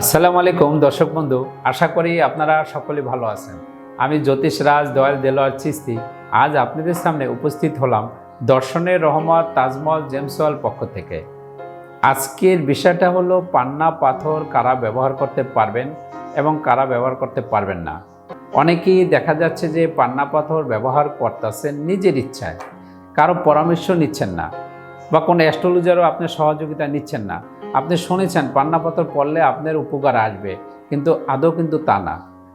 আসসালামু আলাইকুম, দর্শক বন্ধু। আশা করি আপনারা সকলে ভালো আছেন। আমি জ্যোতিষ রাজ দয়াল দেলোয়ার চিস্তি। আজ আপনাদের সামনে উপস্থিত হলাম দর্শনের রহমত তাজমহল জেমসওয়াল পক্ষ থেকে। আজকের বিষয়টা হলো, পান্না পাথর কারা ব্যবহার করতে পারবেন এবং কারা ব্যবহার করতে পারবেন না। অনেকেই দেখা যাচ্ছে যে পান্না পাথর ব্যবহার করতেছেন নিজের ইচ্ছায়। কারও পরামর্শ নিচ্ছেন না বা কোনো অ্যাস্ট্রোলজারও আপনার সহযোগিতা নিচ্ছেন না। আপনি শুনেছেন, পান্না পাথর পড়লে আপনার উপকার আসবে। কিন্তু আদৌ কিন্তু তা না।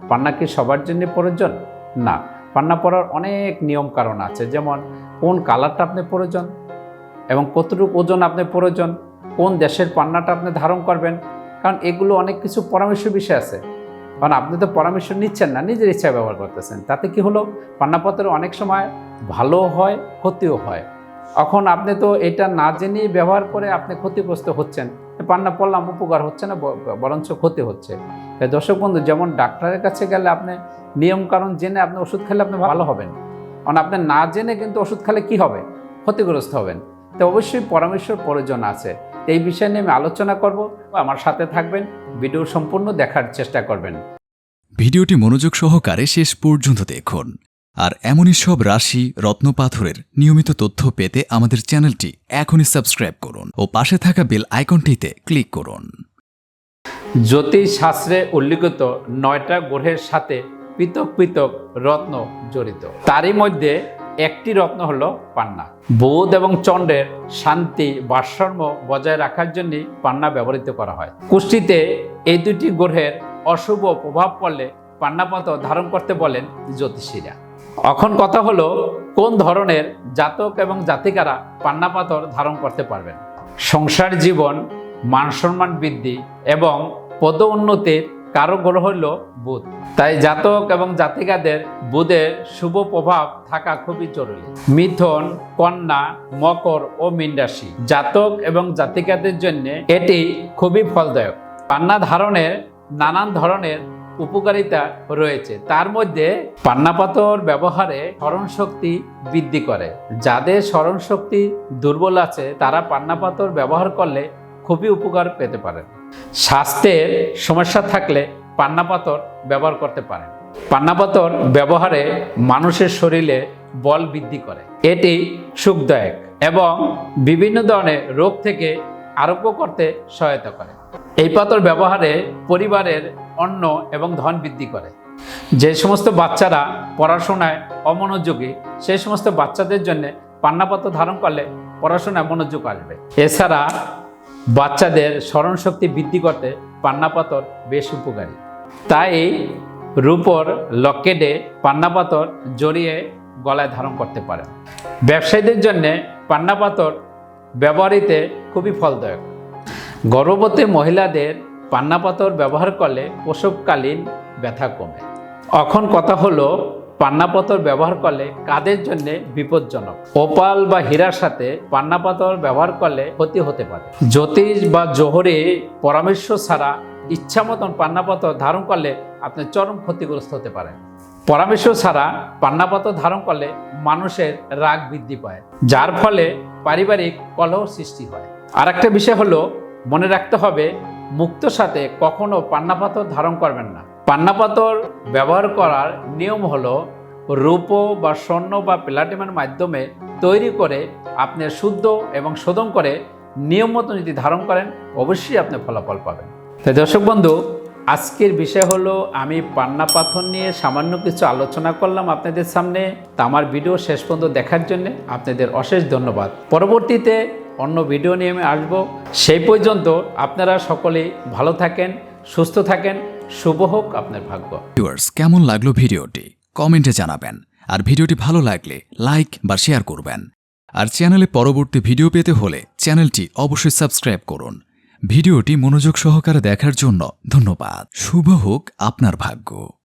পান্না কি সবার জন্য প্রয়োজন? না। পান্না পড়ার অনেক নিয়ম কারণ আছে, যেমন কোন কালারটা আপনি প্রয়োজন এবং কতটুকু ওজন আপনি প্রয়োজন, কোন দেশের পান্নাটা আপনি ধারণ করবেন, কারণ এগুলো অনেক কিছু পরামর্শ বিষয় আছে। কারণ আপনি তো পরামর্শ নিচ্ছেন না, নিজের ইচ্ছায় ব্যবহার করতেছেন। তাতে কি হলো? পান্নাপত্র অনেক সময় ভালো হয়, ক্ষতিও হয়। এখন আপনি তো এটা না জেনেই ব্যবহার করে আপনি ক্ষতিগ্রস্ত হচ্ছেন। পান্না পড়লাম, উপকার হচ্ছে না বরঞ্চ ক্ষতি হচ্ছে। দর্শক বন্ধু, যেমন ডাক্তারের কাছে গেলে আপনি নিয়ম কারণ জেনে আপনি ওষুধ খেলে আপনি ভালো হবেন। কারণ আপনি না জেনে কিন্তু ওষুধ খেলে কি হবে? ক্ষতিগ্রস্ত হবেন। তো অবশ্যই পরামর্শের প্রয়োজন আছে। এই বিষয় নিয়ে আমি আলোচনা করব। আমার সাথে থাকবেন, ভিডিও সম্পূর্ণ দেখার চেষ্টা করবেন। ভিডিওটি মনোযোগ সহকারে শেষ পর্যন্ত দেখুন। আর এমনই সব রাশি রত্নপাথরের নিয়মিত তথ্য পেতে আমাদের চ্যানেলটি এখনই সাবস্ক্রাইব করুন ও পাশে থাকা বেল আইকনটিতে ক্লিক করুন। জ্যোতিষ শাস্ত্রে উল্লিখিত নয়টা গ্রহের সাথে পৃথক পৃথক রত্ন জড়িত। তারই মধ্যে একটি রত্ন হলো পান্না। বুধ এবং চন্দ্রের শান্তি ভারসাম্য বজায় রাখার জন্য পান্না ব্যবহৃত করা হয়। কুষ্টিতে এই দুটি গ্রহের অশুভ প্রভাব পড়লে পান্নাপত ধারণ করতে বলেন জ্যোতিষীরা। এখন কথা হলো, কোন ধরনের জাতক এবং জাতিকারা পান্নাপাতর ধারণ করতে পারবেন? সংসার জীবন, মান সম্মান বৃদ্ধি এবং পদ উন্নতির কারও গ্রহ হল বুধ। তাই জাতক এবং জাতিকাদের বুধের শুভ প্রভাব থাকা খুবই জরুরি। মিথুন, কন্যা, মকর ও মীন রাশি। জাতক এবং জাতিকাদের জন্য এটি খুবই ফলদায়ক। পান্না ধারণের নানান ধরনের উপকারিতা রয়েছে। তার মধ্যে পান্নাপাতর ব্যবহারে স্মরণ শক্তি বৃদ্ধি করে। যাদের স্মরণ শক্তি দুর্বল আছে, তারা পান্নাপাতর ব্যবহার করলে খুবই উপকার পেতে পারেন স্বাস্থ্যের সমস্যা থাকলে পান্নাপাতর ব্যবহার করতে পারেন পান্নাপাতর ব্যবহারে মানুষের শরীরে বল বৃদ্ধি করে। এটি সুখদায়ক এবং বিভিন্ন ধরনের রোগ থেকে আরোগ্য করতে সহায়তা করে। এই পাথর ব্যবহারে পরিবারের অন্ন এবং ধন বৃদ্ধি করে। যে সমস্ত বাচ্চারা পড়াশোনায় অমনোযোগী, সেই সমস্ত বাচ্চাদের জন্য পান্নাপত্র ধারণ করলে পড়াশোনায় মনোযোগ আসবে। এছাড়া বাচ্চাদের স্মরণ শক্তি বৃদ্ধি করতে পান্নাপাতর বেশ উপকারী। তাই রূপর লকেটে পান্নাপাতর জড়িয়ে গলায় ধারণ করতে পারেন। ব্যবসায়ীদের জন্য পান্নাপাতর ব্যবহারিতে খুবই ফলদায়ক। গর্ভবতী মহিলাদের পান্নাপাতর ব্যবহার করলে প্রসবকালীন ব্যথা কমে। এখন কথা হলো পান্নাপাতর ব্যবহার করলে কাদের জন্য বিপজ্জনক? ওপাল বা হীরার সাথে পান্নাপাতর ব্যবহার করলে ক্ষতি হতে পারে। জ্যোতিষ বা জোহরে পরামর্শ ছাড়া ইচ্ছা মতন পান্নাপাতর ধারণ করলে আপনি চরম ক্ষতিগ্রস্ত হতে পারেন। পরামর্শ ছাড়া পান্নাপাতর ধারণ করলে মানুষের রাগ বৃদ্ধি পায়, যার ফলে পারিবারিক কলহ সৃষ্টি হয়। আর একটা বিষয় হলো মনে রাখতে হবে, মুক্ত সাথে কখনো পান্নাপাতর ধারণ করবেন না। পান্নাপাতর ব্যবহার করার নিয়ম হলো রূপ বা স্বর্ণ বা প্লাটিনামের মাধ্যমে তৈরি করে আপনি শুদ্ধ এবং শোধন করে নিয়ম মতো যদি ধারণ করেন, অবশ্যই আপনি ফলাফল পাবেন। তাই দর্শক বন্ধু, আজকের বিষয় হলো, আমি পান্না পাথর নিয়ে সামান্য কিছু আলোচনা করলাম আপনাদের সামনে। তা আমার ভিডিও শেষ পর্যন্ত দেখার জন্য আপনাদের অশেষ ধন্যবাদ। পরবর্তীতে অন্য ভিডিও নিয়ে আমি আসব। সেই পর্যন্ত আপনারা সকলেই ভালো থাকেন, সুস্থ থাকেন, শুভ হোক আপনার ভাগ্য। ভিউয়ার্স কেমন লাগল ভিডিওটি? কমেন্টে জানাবেন। আর ভিডিওটি ভালো লাগলে লাইক বা শেয়ার করবেন। আর চ্যানেলে পরবর্তী ভিডিও পেতে হলে চ্যানেলটি অবশ্যই সাবস্ক্রাইব করুন। ভিডিওটি মনোযোগ সহকারে দেখার জন্য ধন্যবাদ। শুভ হোক আপনার ভাগ্য।